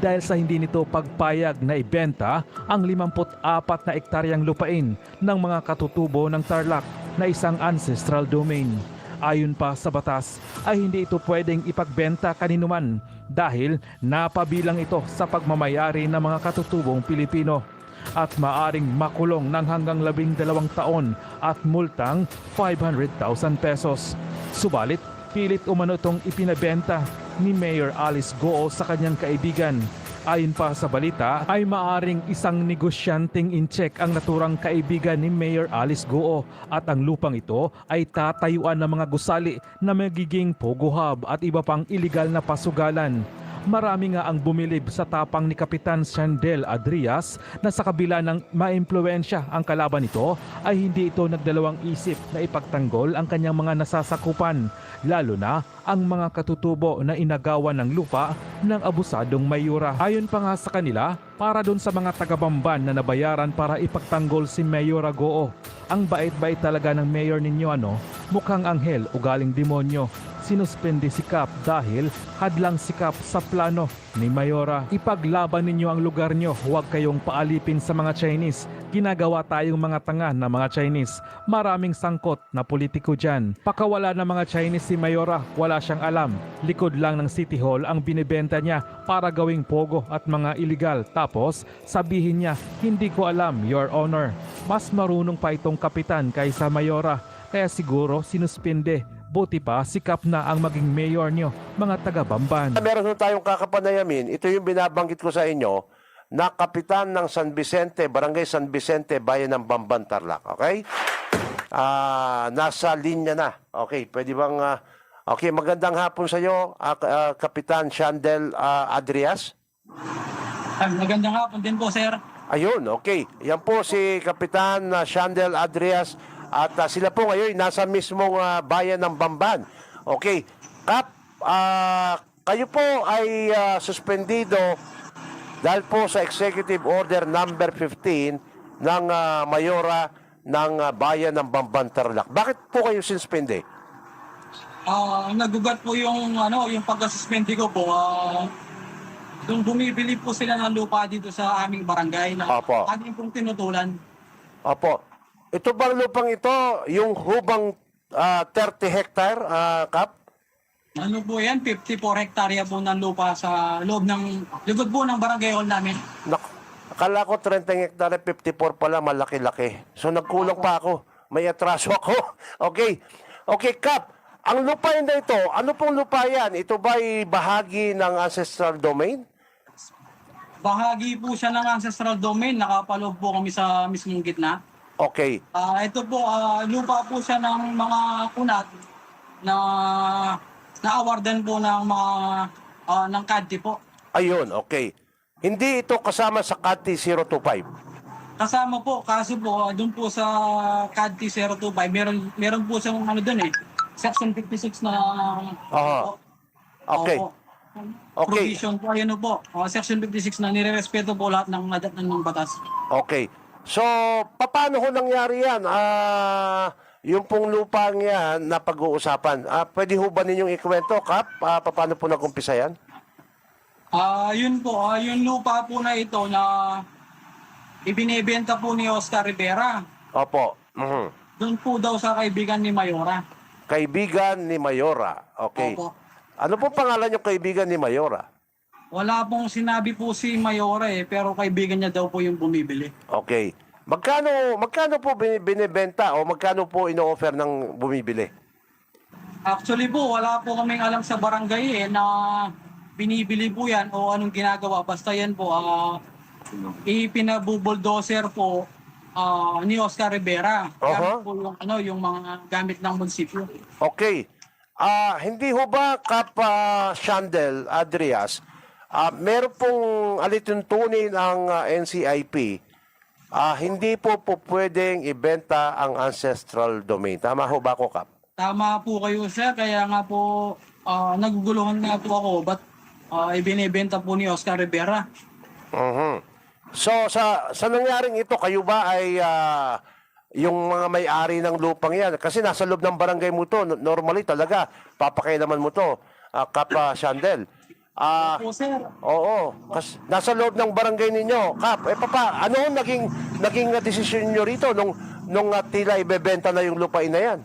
dahil sa hindi nito pagpayag na ibenta ang 54 na ektaryang lupain ng mga katutubo ng Tarlac na isang ancestral domain. Ayon pa sa batas ay hindi ito pwedeng ipagbenta kaninuman dahil napabilang ito sa pagmamayari ng mga katutubong Pilipino at maaring makulong ng hanggang labing dalawang taon at multang 500,000 pesos. Subalit, pilit umano itong ipinabenta ni Mayor Alice Goo sa kanyang kaibigan. Ayon pa sa balita ay maaring isang negosyanteng in-check ang naturang kaibigan ni Mayor Alice Goo at ang lupang ito ay tatayuan ng mga gusali na magiging pogo hub at iba pang iligal na pasugalan. Marami nga ang bumilib sa tapang ni Kapitan Shandel Adrias na sa kabila ng maimpluensya ang kalaban nito ay hindi ito nagdalawang isip na ipagtanggol ang kanyang mga nasasakupan, lalo na ang mga katutubo na inagawan ng lupa ng abusadong mayura. Ayon pa nga sa kanila, para doon sa mga tagabamban na nabayaran para ipagtanggol si Mayora Goo. Ang bait-bait talaga ng mayor ninyo ano, mukhang anghel o galing demonyo sinuspende si Kap dahil hadlang si Kap sa plano ni Mayora. Ipaglaban ninyo ang lugar nyo, huwag kayong paalipin sa mga Chinese. Ginagawa tayong mga tanga na mga Chinese. Maraming sangkot na politiko dyan. Pakawala ng mga Chinese si Mayora, wala siyang alam. Likod lang ng City Hall ang binibenta niya para gawing pogo at mga illegal. Tapos sabihin niya, hindi ko alam, Your Honor. Mas marunong pa itong kapitan kaysa Mayora. Kaya siguro sinuspinde Buti pa, sikap na ang maging mayor nyo, mga taga-Bamban. Meron tayong kakapanayamin. Ito yung binabanggit ko sa inyo na kapitan ng San Vicente, Barangay San Vicente, Bayan ng Bamban, Tarlac. Okay? Ah, nasa linya na. Okay, pwede bang... ah, okay, magandang hapon sa iyo, K- ah, Kapitan Shandel ah, Adrias. Magandang hapon din po, sir. Ayun, okay. Yan po si Kapitan uh, Shandel Adrias at ah, sila po ngayon nasa mismong ah, bayan ng Bamban. Okay. Kap, ah, kayo po ay ah, suspendido dahil po sa Executive Order number 15 ng ah, Mayora ng ah, bayan ng Bamban Tarlac. Bakit po kayo suspende? Ah, nagugat po yung ano, yung pagka-suspende ko po. Ah, nung bumibili po sila ng lupa dito sa aming barangay na Opo. aming pong tinutulan. Opo. Ito bang lupang ito, yung hubang ah, 30 hectare, ah, Kap? Ano po yan? 54 hektarya po ng lupa sa loob ng lugod po ng barangay hall namin. Nak akala ko 30 hektare, 54 pala, malaki-laki. So nagkulang pa ako. May atraso ako. Okay. Okay, Kap. Ang lupain na ito, ano pong lupa yan? Ito ba'y bahagi ng ancestral domain? Bahagi po siya ng ancestral domain, nakapaloob po kami sa mismong gitna. Okay. Ah, ito po ah, lupa po siya ng mga kunat na na-awardan po ng mga ah, ng CADTI po. Ayun, okay. Hindi ito kasama sa CATI 025. Kasama po kaso po ah, doon po sa CADTI 025 meron meron po siyang ano doon eh section 56 na Aha. Okay. Oo. Okay. Provision po ayun po. Ah, section 56 na nirerespeto po lahat ng ng batas. Okay. So, paano ho nangyari yan? Ah, yung pong lupang yan na pag-uusapan, ah, pwede ho ba ninyong ikwento, Kap? Ah, paano po nag-umpisa yan? Ah, yun po, ah, yung lupa po na ito na ibinebenta po ni Oscar Rivera. Opo. Mhm. Doon po daw sa kaibigan ni Mayora. Kaibigan ni Mayora. Okay. Opo. Ano po pangalan yung kaibigan ni Mayora? Wala pong sinabi po si Mayora eh, pero kaibigan niya daw po yung bumibili. Okay. Magkano magkano po bin- binibenta o magkano po ino-offer ng bumibili? Actually po, wala po kaming alam sa barangay eh na binibili po yan o anong ginagawa. Basta yan po, ah ipinabubuldoser po ah, ni Oscar Rivera. Gamit po yung, ano, yung mga gamit ng munisipyo. Okay. Ah, hindi ho ba Kap ah, Shandel Adrias, ah meron pong alituntunin ang ah, NCIP, ah, hindi po po pwedeng ibenta ang ancestral domain. Tama ho ba ako, Kap? Tama po kayo sir, kaya nga po ah, naguguluhan nga po ako. Ba't ah, ibinibenta po ni Oscar Rivera? Mhm. So sa sa nangyaring ito kayo ba ay ah, yung mga may-ari ng lupang yan kasi nasa loob ng barangay mo to no- normally talaga papakailaman mo to uh, Kap Shandel. Ah, Po, sir. oo, kas, nasa loob ng barangay ninyo. Kap, eh papa, ano ang naging naging uh, desisyon niyo rito nung nung uh, tila ibebenta na yung lupain na yan?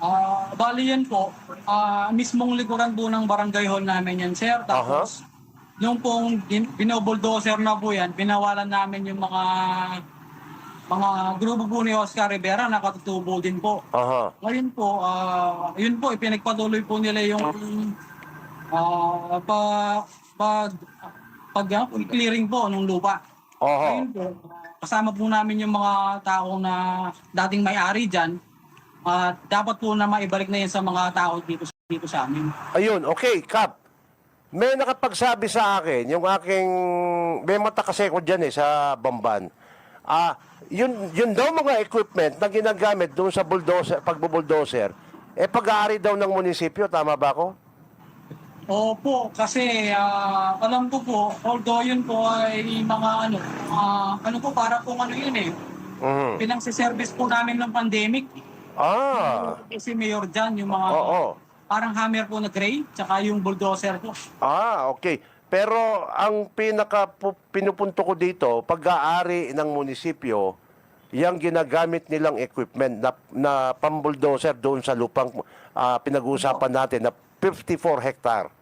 Ah, bali yan po, ah, mismong likuran po ng barangay hall namin yan, sir. Tapos, nung pong bin- binobuldozer na po yan, binawalan namin yung mga mga grupo po ni Oscar Rivera na katutubo din po. Aha. Ngayon po, ah, yun po, ipinagpatuloy po nila yung ah, pa, pag, pag, clearing po ng lupa. Oho. Po, kasama po namin yung mga tao na dating may-ari dyan. At dapat po na maibalik na yan sa mga tao dito, dito sa amin. Ayun, okay, Kap. May nakapagsabi sa akin, yung aking, may mata kasi ko dyan eh, sa Bamban. Ah, yun, yun daw mga equipment na ginagamit doon sa bulldozer, pagbubuldozer, eh pag-aari daw ng munisipyo, tama ba ako? Opo, kasi ah, alam ko po, although yun po ay mga ano, ah, ano po, para po ano yun eh, Mhm. pinang-service po namin ng pandemic. Ah, Si Mayor dyan, yung mga oo. parang hammer po na gray, tsaka yung bulldozer po. Ah, okay. Pero ang pinaka pu- pinupunto ko dito, pag-aari ng munisipyo, yung ginagamit nilang equipment na, na pambuldoser doon sa lupang ah, pinag-uusapan natin na 54 hectare.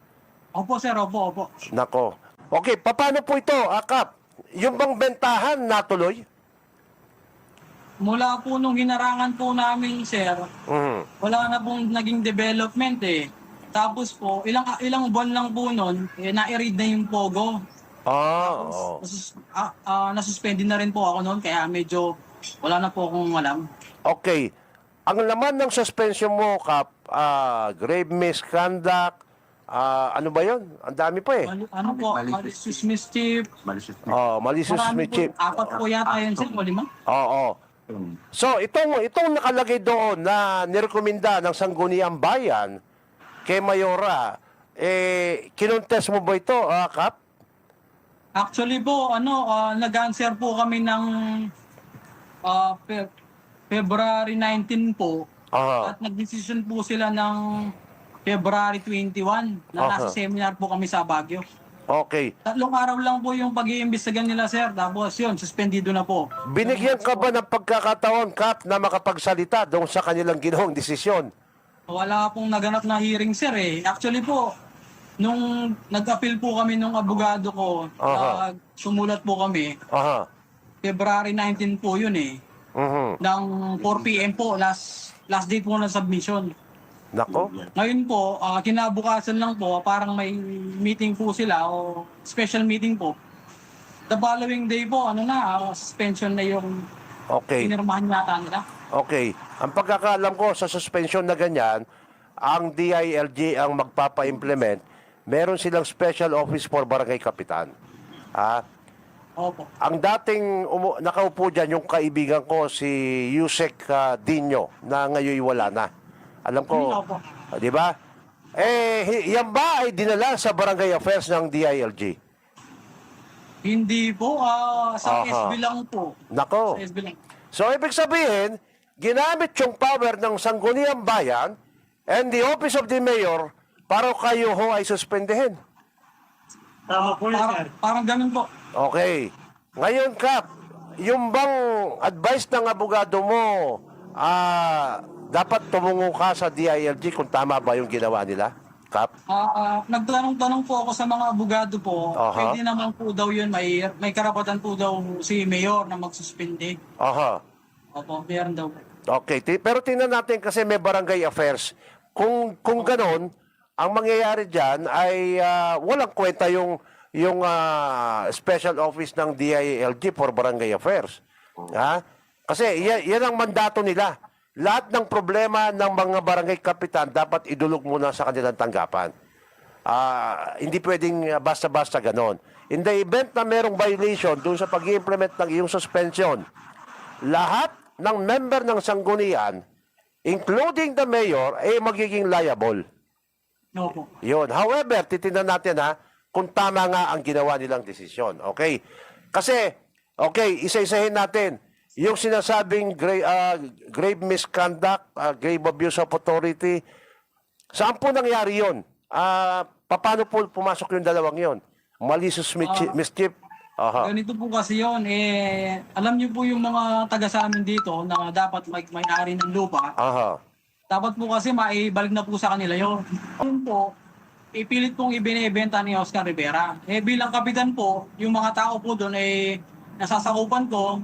Opo sir, opo, opo. Nako. Okay, paano po ito, Akap? Yung bang bentahan natuloy? Mula po nung hinarangan po namin sir, Mhm. wala na pong naging development eh. Tapos po, ilang ilang buwan lang po nun, eh, na-read na yung Pogo. Ah, oo. Nasus, ah, ah, nasuspended na rin po ako noon, kaya medyo wala na po akong alam. Okay. Ang laman ng suspension mo, Kap, ah, grave misconduct, ah, ano ba yon? Ang dami pa eh. Mali- ano po, malicious mischief. Oh, malicious Marami po, mischief. apat po yata yun sir, o lima. Oo. So, itong, itong nakalagay doon na nirekomenda ng Sangguniang Bayan kay Mayora, eh, kinontes mo ba ito, ah, Kap? Actually po, ano, ah, nag-answer po kami ng ah, Fe- February 19 po. Aha. At nag-decision po sila ng February 21 na nasa Aha. seminar po kami sa Baguio. Okay. Tatlong araw lang po yung pag-iimbestigan nila, sir. Tapos yun, suspendido na po. Binigyan ka ba ng pagkakataon, Kap, na makapagsalita doon sa kanilang ginawang desisyon? Wala pong naganap na hearing, sir eh. Actually po, nung nag-appeal po kami nung abogado ko, Aha. ah, sumulat po kami, Aha. February 19 po yun eh. Mhm. ng 4 p.m. po, last last date po ng submission. Nako. Ngayon po, ah, kinabukasan lang po, parang may meeting po sila o special meeting po. The following day po, ano na, ah, suspension na yung Okay. pinirmahan yata nila. Okay. Ang pagkakaalam ko sa suspension na ganyan, ang DILG ang magpapa-implement, meron silang special office for barangay kapitan. Ah, Opo. ang dating umu- nakaupo dyan yung kaibigan ko si Yusek ah, Dino na ngayon wala na. Alam ko, ah, di ba? Eh, yan ba ay dinala sa barangay affairs ng DILG? Hindi po, ah, sa Aha. SB lang po. Nako. Sa SB lang. So, ibig sabihin, ginamit yung power ng Sangguniang Bayan and the office of the mayor para kayo ho ay suspendehin. Parang, parang ganun po. Okay. Ngayon, Kap, yung bang advice ng abogado mo, ah, dapat tumungo ka sa DILG kung tama ba yung ginawa nila? Kap? Ah, ah, nagtanong-tanong po ako sa mga abogado po. Aha. Pwede naman po daw yun, may, may karapatan po daw si Mayor na magsuspende. Aha. Opo, meron daw po. Okay, ti- pero tingnan natin kasi may barangay affairs. Kung kung ganon, ang mangyayari diyan ay ah, walang kwenta yung yung ah, special office ng DILG for barangay affairs. Ha? Kasi yan, yan ang mandato nila. Lahat ng problema ng mga barangay kapitan dapat idulog muna sa kanilang tanggapan. Ah, hindi pwedeng ah, basta-basta ganon. In the event na merong violation doon sa pag implement ng iyong suspension, lahat ng member ng sanggunian, including the mayor, ay magiging liable. Opo. Yun. However, titingnan natin ha, kung tama nga ang ginawa nilang desisyon. Okay? Kasi, okay, isa-isahin natin. Yung sinasabing grave, grave misconduct, ah, grave abuse of authority, saan po nangyari yun? Ah, paano po pumasok yung dalawang yon? Malicious? Ah. mischief? Aha. Ganito po kasi yon eh, alam niyo po yung mga taga sa amin dito na dapat may may-ari ng lupa, Aha. dapat po kasi maibalik na po sa kanila yon. Yun po, ipilit pong ibinebenta ni Oscar Rivera. Eh bilang kapitan po, yung mga tao po doon eh nasasakupan ko.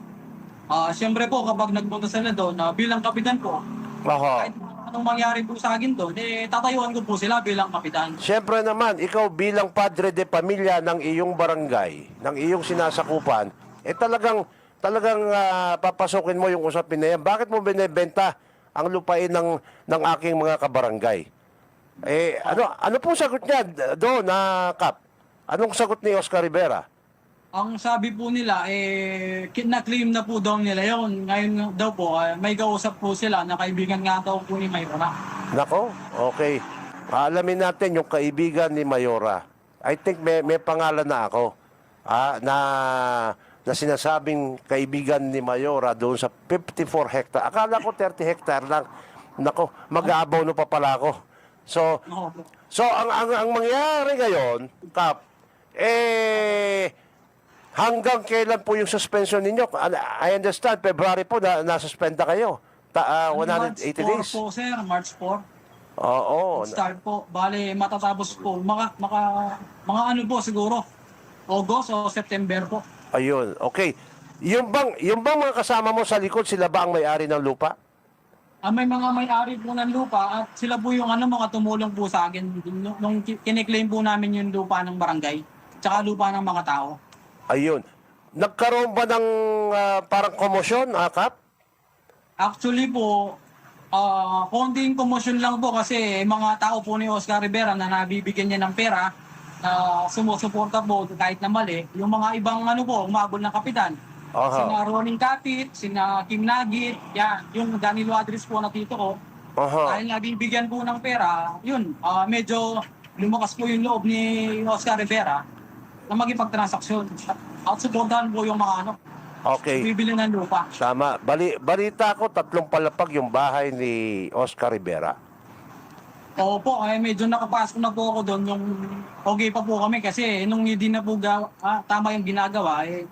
Ah, siyempre po kapag nagpunta sila doon, ah, bilang kapitan po, Aha. kahit anong mangyari po sa akin doon, eh tatayuan ko po sila bilang kapitan. Siyempre naman, ikaw bilang padre de pamilya ng iyong barangay, ng iyong sinasakupan, eh talagang talagang ah, papasukin mo yung usapin na yan. Bakit mo binebenta ang lupain ng ng aking mga kabarangay? Eh ano ano po sagot niya d- doon na Kap? Anong sagot ni Oscar Rivera? Ang sabi po nila, eh, na-claim na po daw nila yon. Ngayon daw po, ah, may kausap po sila na kaibigan nga daw po ni Mayora. Nako, okay. Alamin natin yung kaibigan ni Mayora. I think may, may pangalan na ako. Ah, na na sinasabing kaibigan ni Mayora doon sa 54 hectare. Akala ko 30 hectare lang. Nako, mag-aabaw na pa pala ako. So, so ang, ang, ang mangyayari ngayon, Kap, eh, hanggang kailan po yung suspension ninyo? I understand, February po, na, nasuspenda kayo. Ta, ah, 180 March 4 days. po, sir. March 4. Oo. Start po. Bale, matatapos po. Mga, mga, mga ano po siguro. August o September po. Ayun, okay. Yung bang, yung bang mga kasama mo sa likod, sila ba ang may-ari ng lupa? Ah, may mga may-ari po ng lupa at sila po yung ano mga tumulong po sa akin nung, nung ki- kiniklaim po namin yung lupa ng barangay tsaka lupa ng mga tao. Ayun. Nagkaroon ba ng ah, parang komosyon, ah, Kap? Actually po, ah konting commotion lang po kasi mga tao po ni Oscar Rivera na nabibigyan niya ng pera na sumusuporta po kahit na mali. Yung mga ibang ano po, umabol ng kapitan. Aha. Sina Ronin Kapit, sina Kim Nagit, yan, yung Danilo Adris po na tito ko. Aha. Dahil nabibigyan po ng pera, yun, ah, medyo lumakas po yung loob ni Oscar Rivera na magipagtransaksyon. At, suportahan po yung mga ano, Okay. bibili ng lupa. Tama. Bali, balita ko, tatlong palapag yung bahay ni Oscar Rivera. Opo, ay medyo nakapasok na po ako doon yung okay pa po kami kasi nung hindi na po gawa, ah, tama yung ginagawa, eh,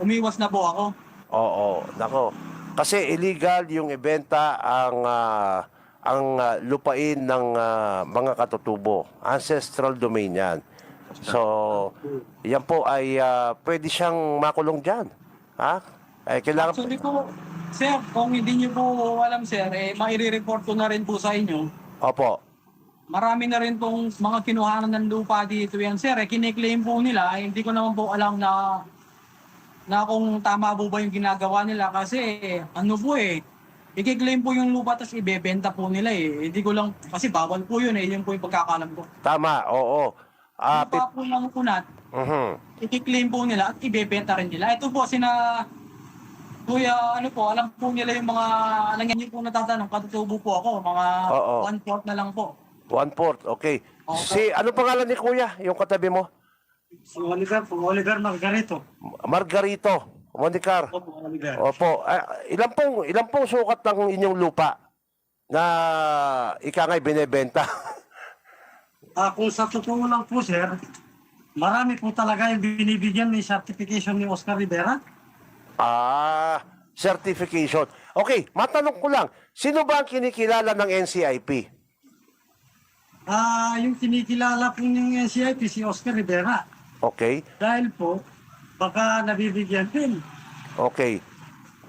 umiwas na po ako. Oo, nako. Kasi illegal yung ibenta ang ah, ang ah, lupain ng ah, mga katutubo. Ancestral domain yan. So, yan po ay ah, pwede siyang makulong dyan. Ha? Eh, kailangan... Actually po, sir, kung hindi niyo po alam sir, eh, maire-report ko na rin po sa inyo. Opo. Marami na rin pong mga kinuhanan ng lupa dito yan sir. Eh, kiniklaim po nila, eh, hindi ko naman po alam na na kung tama po ba yung ginagawa nila kasi eh, ano po eh, ikiklaim po yung lupa tapos ibebenta po nila eh. Hindi ko lang, kasi bawal po yun eh, yun po yung pagkakalam ko. Tama, oo. Ah, lupa po ng kunat, mhm. ikiklaim po nila at ibebenta rin nila. Ito po, sina Kuya, ano po, alam po nila yung mga, alam niyo po natatanong, katutubo po ako, mga Oo. one-fourth na lang po. One fourth, okay. Okay. Si, ano pangalan ni Kuya, yung katabi mo? Si Oliver po, Oliver Margarito. Margarito, Monicar. Opo, Oliver. Opo. Ah, ilan pong, ilan pong sukat ng inyong lupa na ika nga'y binebenta? Ah, kung sa totoo lang po, sir, marami po talaga yung binibigyan ni certification ni Oscar Rivera. ah, certification. Okay, matanong ko lang, sino ba ang kinikilala ng NCIP? Ah, yung kinikilala po ng NCIP si Oscar Rivera. Okay, Dahil po, baka nabibigyan din. okay.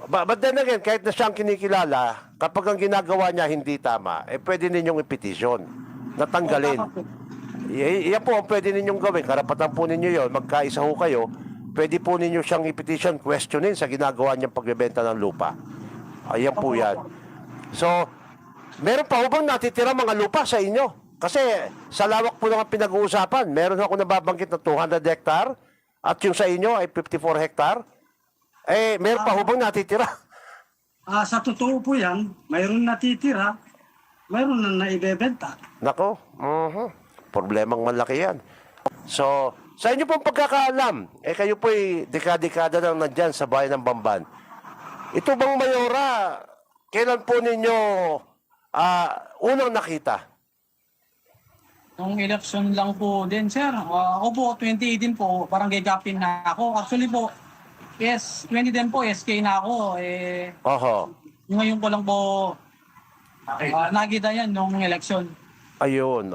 Ba but then again, kahit na siyang kinikilala, kapag ang ginagawa niya hindi tama, eh pwede ninyong ipetisyon, natanggalin. Y- yan po ang pwede ninyong gawin. Karapatan po ninyo yon. Magkaisa ho kayo. Pwede po ninyo siyang i-petition, questionin sa ginagawa niyang pagbebenta ng lupa. Ayan po yan. So, meron pa ho bang natitira mga lupa sa inyo? Kasi sa lawak po ng pinag-uusapan, meron ako nababanggit na 200 hectare at yung sa inyo ay 54 hectare. Eh, meron pa ho bang natitira? Ah, sa totoo po yan, mayroon natitira, mayroon na naibebenta. Nako, mhm. problemang malaki yan. So, sa inyo pong pagkakaalam, eh kayo po'y dekada-dekada nang nandyan sa bayan ng Bamban. Ito bang Mayora, kailan po ninyo ah, unang nakita? Nung election lang po din, sir. Ah, ako po, 2018 po, barangay captain na ako. Actually po, yes, 2010 po, SK na ako. Eh, Oho. ngayon ko lang po ah, nakita yan nung election. Ayun.